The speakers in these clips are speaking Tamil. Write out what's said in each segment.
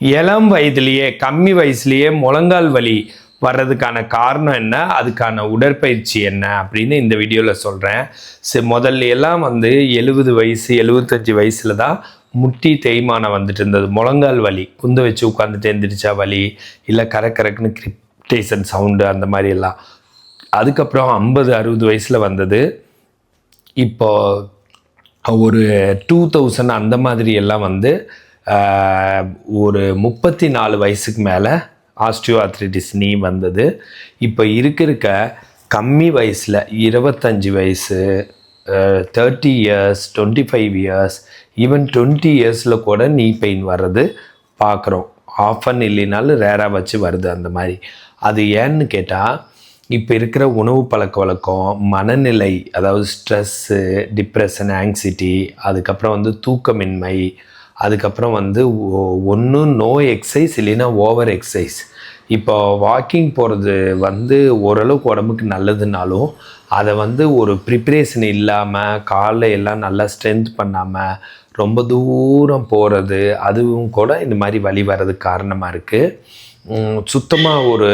இளம் வயதிலேயே கம்மி வயசுலேயே முழங்கால் வலி வர்றதுக்கான காரணம் என்ன? அதுக்கான உடற்பயிற்சி என்ன? அப்படின்னு இந்த வீடியோவில் சொல்கிறேன் சரி முதல்ல எல்லாம் வந்து எழுபது வயசு எழுபத்தஞ்சி வயசில் தான் முட்டி தேய்மானம் வந்துட்டு இருந்தது. முழங்கால் வலி குந்த வச்சு உட்காந்துட்டு எந்திரிச்சா வலி இல்லை கரக்கரக்குன்னு கிரிப்டேஷன் சவுண்டு அந்த மாதிரி எல்லாம். அதுக்கப்புறம் ஐம்பது அறுபது வயசில் வந்தது. இப்போ ஒரு டூ தௌசண்ட் அந்த மாதிரி எல்லாம் வந்து ஒரு முப்பத்தி நாலு வயசுக்கு மேலே ஆஸ்டியோ ஆர்த்ரைட்டிஸ் நீ வந்தது. இப்போ இருக்க இருக்க கம்மி வயசில் இருபத்தஞ்சி வயசு thirty years twenty five years even twenty இயர்ஸில் கூட நீ பெயின் வர்றது பார்க்குறோம் ஆஃபன் இல்லைனாலும் ரேராக வச்சு வருது அந்த மாதிரி. அது ஏன்னு கேட்டால் இப்போ இருக்கிற உணவு பழக்க வழக்கம் மனநிலை அதாவது ஸ்ட்ரெஸ்ஸு டிப்ரெஷன் ஆங்ஸிட்டி அதுக்கப்புறம் வந்து தூக்கமின்மை அதுக்கப்புறம் வந்து ஒன்று நோ எக்ஸசைஸ் இல்லைன்னா ஓவர் எக்ஸசைஸ் இப்போ வாக்கிங் போகிறது வந்து ஓரளவுக்கு உடம்புக்கு நல்லதுனாலும் அதை வந்து ஒரு ப்ரிப்ரேஷன் இல்லாமல் காலை எல்லாம் நல்லா ஸ்ட்ரென்த் பண்ணாமல் ரொம்ப தூரம் போகிறது அதுவும் கூட இந்த மாதிரி வழி வர்றதுக்கு காரணமாக இருக்குது சுத்தமாக ஒரு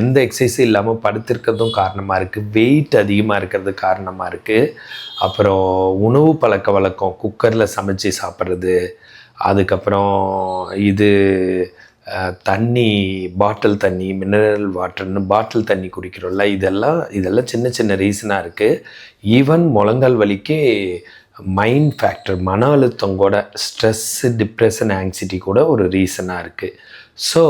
எந்த எக்ஸசைஸும் இல்லாமல் படுத்திருக்கிறதும் காரணமாக இருக்குது வெயிட் அதிகமாக இருக்கிறது காரணமாக இருக்குது அப்புறம் உணவு பழக்க வழக்கம் குக்கரில் சமைச்சு சாப்பிட்றது அதுக்கப்புறம் இது தண்ணி பாட்டில் தண்ணி மினரல் வாட்டர்னு பாட்டில் தண்ணி குடிக்கிறோம்ல இதெல்லாம் இதெல்லாம் சின்ன சின்ன ரீசனாக இருக்குது ஈவன் முழங்கால் வலிக்கு மைண்ட் ஃபேக்டர் மன அழுத்தம் கூட ஸ்ட்ரெஸ்ஸு டிப்ரெஷன் ஆங்ஸைட்டி கூட ஒரு ரீசனாக இருக்குது ஸோ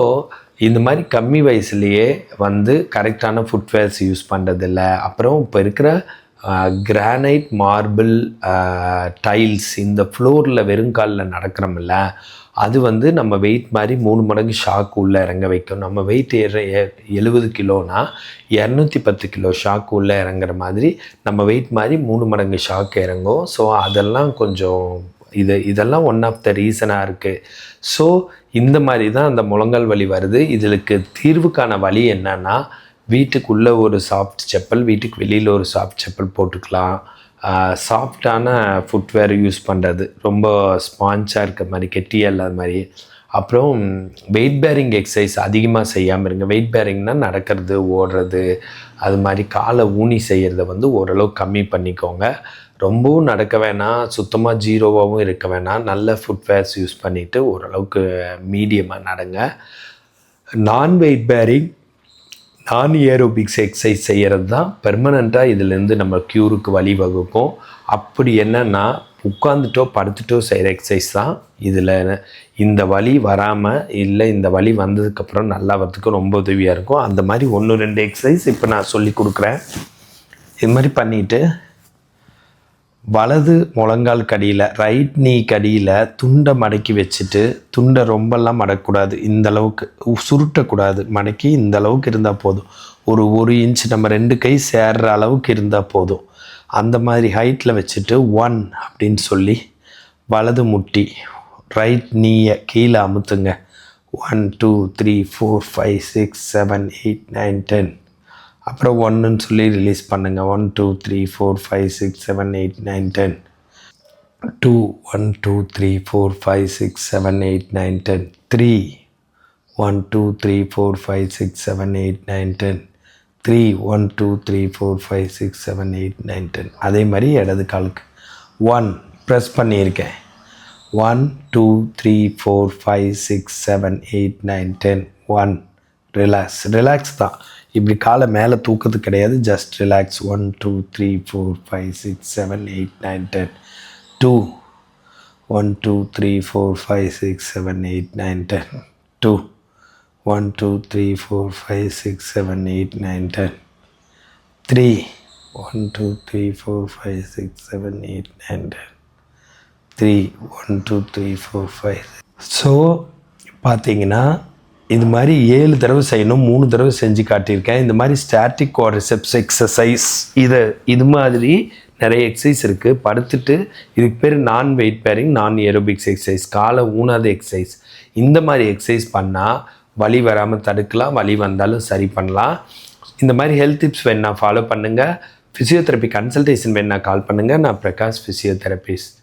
இந்த மாதிரி கம்மி வயசுலேயே வந்து கரெக்டான ஃபுட்வேர்ஸ் யூஸ் பண்ணுறதில்ல அப்புறம் இப்போ இருக்கிற கிரானைட் மார்பிள் டைல்ஸ் இந்த ஃப்ளோரில் வெறுங்காலில் நடக்கிறோம்ல அது வந்து நம்ம வெயிட் மாதிரி மூணு மடங்கு ஷாக் உள்ளே இறங்க வைக்கும். நம்ம வெயிட் ஏற எழுபது கிலோனா இரநூத்தி பத்து கிலோ ஷாக் உள்ளே இறங்குற மாதிரி நம்ம வெயிட் மாதிரி மூணு மடங்கு ஷாக் இறங்கும். ஸோ அதெல்லாம் கொஞ்சம் இது இதெல்லாம் ஒன் ஆஃப் த ரீசனாக இருக்குது ஸோ இந்த மாதிரி தான் அந்த முழங்கால் வலி வருது. இதுக்கு தீர்வுக்கான வழி என்னன்னா வீட்டுக்குள்ளே ஒரு சாஃப்ட் செப்பல் வீட்டுக்கு வெளியில் ஒரு சாஃப்ட் செப்பல் போட்டுக்கலாம். சாஃப்டான ஃபுட்வேர் யூஸ் பண்ணுறது ரொம்ப ஸ்பான்ஸாக இருக்க மாதிரி கெட்டியாக இல்லாத மாதிரி. அப்புறம் வெயிட் பேரிங் எக்ஸசைஸ் அதிகமாக செய்யாமல் இருங்க. வெயிட் பேரிங்னால் நடக்கிறது ஓடுறது அது மாதிரி காலை ஊனி செய்கிறத வந்து ஓரளவு கம்மி பண்ணிக்கோங்க. ரொம்பவும் நடக்க வேணாம். சுத்தமாக ஜீரோவாகவும் இருக்க வேணாம். நல்ல ஃபுட்வேர்ஸ் யூஸ் பண்ணிவிட்டு ஓரளவுக்கு மீடியமாக நடங்க. Non weight bearing non aerobics exercise செய்கிறது தான் பெர்மனண்ட்டாக இதுலேருந்து நம்ம க்யூருக்கு வழிவகுக்கும். அப்படி என்னன்னா உட்காந்துட்டோ படுத்துட்டோ செய்கிற எக்ஸசைஸ் தான் இதில் இந்த வழி வராமல் இல்லை இந்த வழி வந்ததுக்கப்புறம் நல்லா வரதுக்கு ரொம்ப உதவியாக இருக்கும். அந்த மாதிரி ஒன்று ரெண்டு எக்ஸசைஸ் இப்போ நான் சொல்லி கொடுக்குறேன். இது மாதிரி பண்ணிவிட்டு வலது முழங்கால் கடியில் ரைட் நீ கடியில் துண்டை மடக்கி வச்சுட்டு துண்டை ரொம்பலாம் மடக்கக்கூடாது. இந்த அளவுக்கு உ- சுருட்டக்கூடாது. மடக்கி இந்த அளவுக்கு இருந்தால் போதும். ஒரு ஒரு இன்ச் நம்ம ரெண்டு கை சேர்ற அளவுக்கு இருந்தால் போதும். அந்த மாதிரி ஹைட்டில் வச்சுட்டு ஒன் அப்படின்னு சொல்லி வலது முட்டி ரைட் நீயை கீழே அமுத்துங்க. One two three four five six seven eight nine ten அப்புறம் ஒன்றுன்னு சொல்லி ரிலீஸ் பண்ணுங்கள் one two three four five six seven eight nine ten two one two three four five six seven eight nine ten three one two three four five six seven eight nine ten three one two three four five six seven eight nine ten அதே மாதிரி இடது காலுக்கு. ஒன் ப்ரெஸ் பண்ணியிருக்கேன். One two three four five six seven eight nine ten one relax relax தான். இப்படி காலை மேலே தூக்கிறது கிடையாது. Just relax one two three four five six seven eight nine ten two one two three four five six seven eight nine ten two one two three four five six seven eight nine ten three one two three four five six seven eight nine ten three one two three four five so பார்த்தீங்கன்னா இது மாதிரி ஏழு தடவை செய்யணும் மூணு தடவை செஞ்சு காட்டியிருக்கேன். இந்த மாதிரி ஸ்டாட்டிக் குவாட்ரிசெப்ஸ் எக்ஸசைஸ் இதை இது மாதிரி நிறைய எக்ஸசைஸ் இருக்குது படுத்துட்டு இதுக்கு பேர் non weight bearing non aerobics exercise காலை ஊனாத எக்ஸசைஸ் இந்த மாதிரி எக்ஸசைஸ் பண்ணால் வலி வராமல் தடுக்கலாம் வலி வந்தாலும் சரி பண்ணலாம். இந்த மாதிரி ஹெல்த் டிப்ஸ் வேணால் ஃபாலோ பண்ணுங்கள் ஃபிசியோதெரப்பி கன்சல்டேஷன் வேணால் கால் பண்ணுங்கள் நான் பிரகாஷ் ஃபிசியோதெரபிஸ்ட்